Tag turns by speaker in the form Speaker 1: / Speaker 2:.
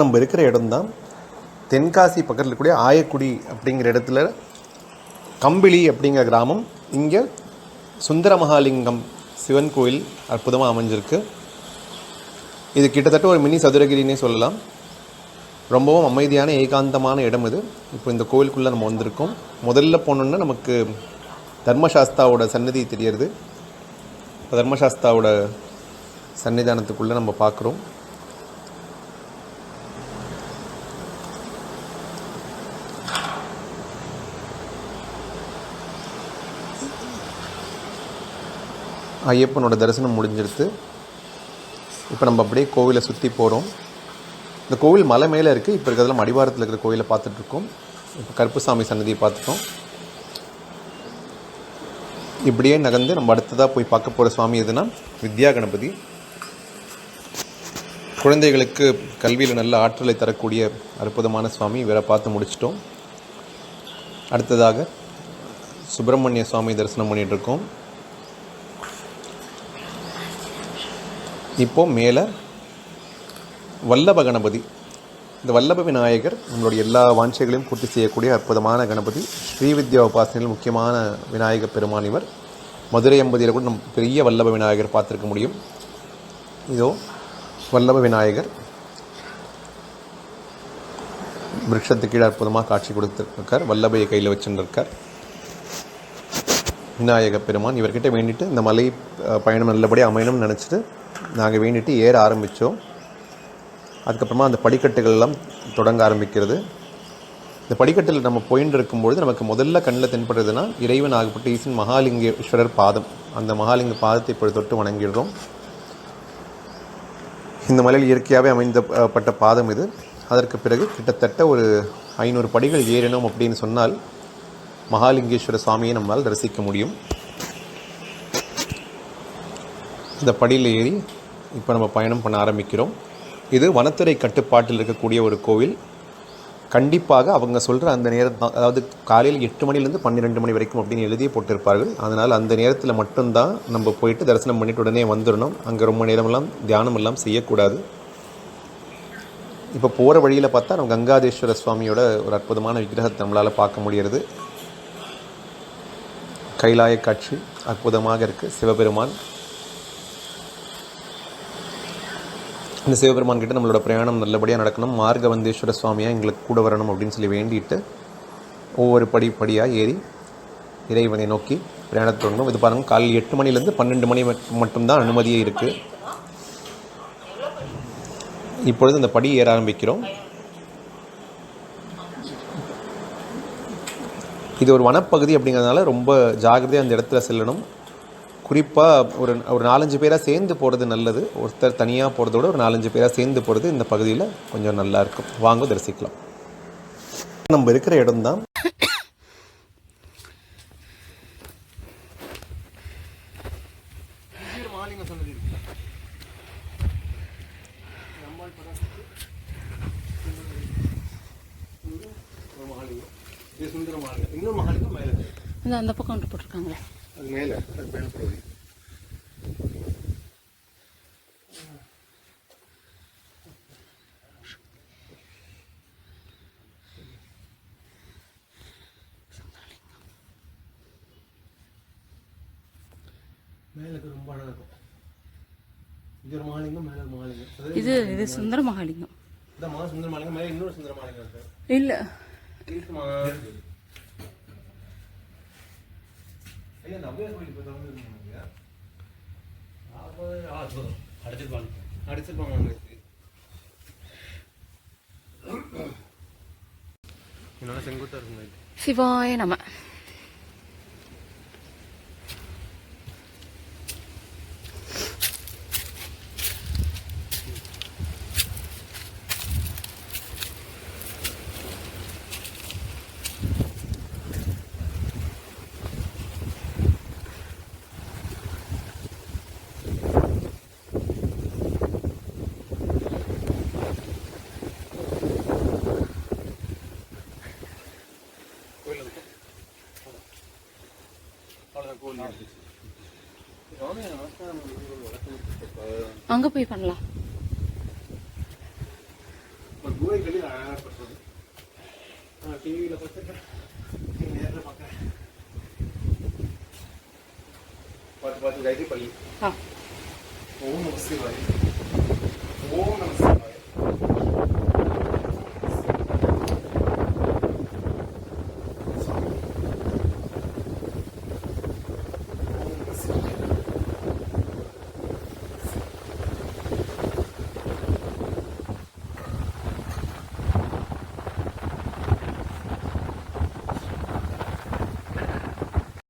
Speaker 1: நம்ம இருக்கிற இடம்தான் தென்காசி பக்கத்தில் இருக்கக்கூடிய ஆயக்குடி அப்படிங்கிற இடத்துல கம்பிளி அப்படிங்கிற கிராமம். இங்கே சுந்தர மகாலிங்கம் சிவன் கோயில் அற்புதமாக அமைஞ்சிருக்கு. இது கிட்டத்தட்ட ஒரு மினி சதுரகிரின்னே சொல்லலாம். ரொம்பவும் அமைதியான ஏகாந்தமான இடம் இது. இப்போ இந்த கோயிலுக்குள்ளே நம்ம வந்திருக்கோம். முதல்ல போனோன்னா நமக்கு தர்மசாஸ்தாவோட சன்னதி தெரியறது தர்மசாஸ்தாவோட சன்னிதானத்துக்குள்ளே நம்ம பார்க்குறோம். ஐயப்பனோட தரிசனம் முடிஞ்சிருத்து இப்போ நம்ம அப்படியே கோவிலை சுற்றி போகிறோம் இந்த கோவில் மலை மேலே இருக்குது இப்போ இருக்கிறதுல அடிவாரத்தில் இருக்கிற கோவிலை பார்த்துட்ருக்கோம் இப்போ கருப்புசாமி சன்னதியை பார்த்துட்டோம். இப்படியே நகர்ந்து நம்ம அடுத்ததாக போய் பார்க்க போகிற சுவாமி எதுனா? வித்யா கணபதி. குழந்தைகளுக்கு கல்வியில் நல்ல ஆற்றலை தரக்கூடிய அற்புதமான சுவாமி. இவரை பார்த்து முடிச்சிட்டோம். அடுத்ததாக சுப்பிரமணிய சுவாமி தரிசனம் பண்ணிகிட்ருக்கோம் இப்போது இப்போ மேலே வல்லப கணபதி. இந்த வல்லப விநாயகர் நம்மளுடைய எல்லா வாஞ்சைகளையும் பூர்த்தி செய்யக்கூடிய அற்புதமான கணபதி. ஸ்ரீவித்யா உபாசனையில் முக்கியமான விநாயகர் பெருமான் இவர். மதுரை எம்பதியில் கூட நம் பெரிய வல்லப விநாயகர் பார்த்துருக்க முடியும். இதோ வல்லப விநாயகர். விருட்சத்துக்கு கீழே அற்புதமாக காட்சி கொடுத்துருக்கார். வல்லபையை கையில் வச்சுருக்கார் விநாயகர் பெருமான் இவர்கிட்ட வேண்டிட்டு இந்த மலை பயணம் நல்லபடியாக அமையணும்னு நினச்சிட்டு நாங்கள் வேண்டிட்டு ஏற ஆரம்பித்தோம் அதுக்கப்புறமா அந்த படிக்கட்டுகள் எல்லாம் தொடங்க ஆரம்பிக்கிறது. இந்த படிக்கட்டில் நம்ம போயின்னு இருக்கும்பொழுது நமக்கு முதல்ல கண்ணில் தென்படுறதுன்னா இறைவன் ஆகப்பட்ட ஈசன் மகாலிங்கேஸ்வரர் பாதம். அந்த மகாலிங்க பாதத்தை இப்பொழுது தொட்டு வணங்கிடுறோம். இந்த மலையில் இயற்கையாகவே அமைந்தப்பட்ட பாதம் இது. அதற்கு பிறகு கிட்டத்தட்ட ஒரு ஐநூறு படிகள் ஏறினோம் அப்படின்னு சொன்னால் மகாலிங்கேஸ்வர சுவாமியை நம்மால் தரிசிக்க முடியும். இந்த படியில் ஏறி இப்போ நம்ம பயணம் பண்ண ஆரம்பிக்கிறோம். இது வனத்துறை கட்டுப்பாட்டில் இருக்கக்கூடிய ஒரு கோவில். கண்டிப்பாக அவங்க சொல்கிற அந்த நேரம் அதாவது காலையில் எட்டு மணிலேருந்து பன்னிரெண்டு மணி வரைக்கும் அப்படின்னு எழுதியே போட்டிருப்பார்கள். அதனால் அந்த நேரத்தில் மட்டும்தான் நம்ம போயிட்டு தரிசனம் பண்ணிட்டு உடனே வந்துடணும் அங்கே ரொம்ப நேரமெல்லாம் தியானம் எல்லாம் செய்யக்கூடாது. இப்போ போகிற வழியில் பார்த்தா நம்ம கங்காதேஸ்வர சுவாமியோட ஒரு அற்புதமான விக்கிரகத்தை நம்மளால் பார்க்க முடிகிறது. கைலாய காட்சி அற்புதமாக இருக்குது சிவபெருமான் இந்த சிவபெருமான் கிட்ட நம்மளோட பிரயாணம் நல்லபடியாக நடக்கணும். மார்கவந்தேஸ்வர சுவாமியாக எங்களுக்கு கூட வரணும் அப்படின்னு சொல்லி வேண்டிட்டு ஒவ்வொரு படி படியாக ஏறி இறைவனை நோக்கி பிரயாணத்தை தொடங்கணும் இது பாருங்கள் காலையில் எட்டு மணிலேருந்து பன்னெண்டு மணி மட்டும்தான் அனுமதியே இருக்குது இப்பொழுது இந்த படி ஏற ஆரம்பிக்கிறோம். இது ஒரு வனப்பகுதி அப்படிங்கிறதுனால ரொம்ப ஜாகிரதையாக அந்த இடத்துல செல்லணும். குறிப்பாக ஒரு ஒரு நாலஞ்சு பேராக சேர்ந்து போகிறது நல்லது. ஒருத்தர் தனியாக போகிறத விட ஒரு நாலஞ்சு பேராக சேர்ந்து போகிறது இந்த பகுதியில் கொஞ்சம் நல்லா இருக்கும். வாங்க தரிசிக்கலாம். நம்ம இருக்கிற இடம்தான். மேலே
Speaker 2: இந்த அந்த பக்கம் போட்டிருக்காங்களே.
Speaker 1: அது மேலே அது மேலே போகுது. மேலே ரொம்ப அழகாக இருக்கும். இது ஒரு மாலிங்கம் மேலே ஒரு மாலிங்கம்.
Speaker 2: இது இது சுந்தர மகாலிங்கம்
Speaker 1: இந்த மா சுந்தர மாலிங்கம் மேலே இன்னொரு சுந்தர மாலிங்கம் இருக்கு.
Speaker 2: இல்லை.
Speaker 1: ஐயா நவ்யா கோயில் இப்போ திறந்து இருந்தாங்க
Speaker 3: அடிச்சிருப்பாங்க.
Speaker 1: அடிச்சிருப்பாங்க அங்கே. என்னோட செங்குத்தா இருக்குங்க.
Speaker 2: சிவாய நம. அங்கே போய் பண்ணலாம். பார்த்து பார்த்து கைது பள்ளி
Speaker 4: ஆ.
Speaker 2: ஓம் நம சிவாய் ஓம் நம சிவாய்